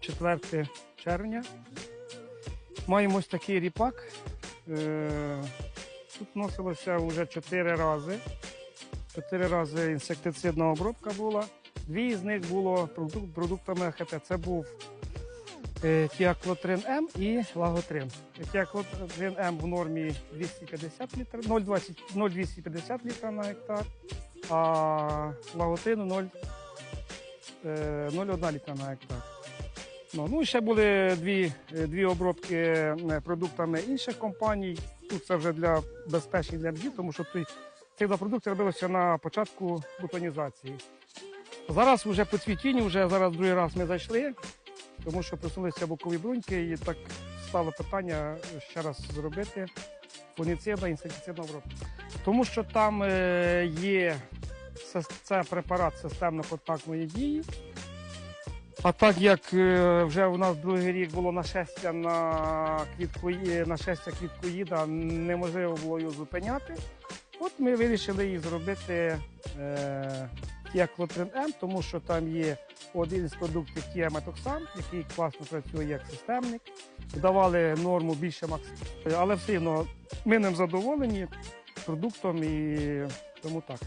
4 червня. Маємо ось такий ріпак. Е, Тут вносилося вже 4 рази. 4 рази інсектицидна обробка була. Дві з них було продук- продуктами АХТ. Це був е, Тіаклотрин М і Лаготрин. Тіаклотрин М в нормі 250 літрів, 0,20 0,250 літра на гектар, а лаготрину 0, е, 0,1 літра на гектар. Ну, ну ще були дві, е, дві обробки е, продуктами інших компаній. Тут це вже для безпечних для бджіл, тому що ці два продукти на початку бутонізації. Зараз вже по цвітінню, вже зараз другий раз ми зайшли, тому що присунулися бокові бруньки, і так стало питання ще раз зробити фуніцидна інсектицидна обробка. Тому що там е, є це препарат системно-контактної дії. А так як е, вже у нас другий рік було нашестя на квіткої, нашестя квіткоїда, неможливо було його зупиняти. От ми вирішили її зробити е, Тіаклотрин М, тому що там є один з продуктів Тіаметоксан, який класно працює як системник. Давали норму більше макс. Але все одно ми ним задоволені продуктом і тому так.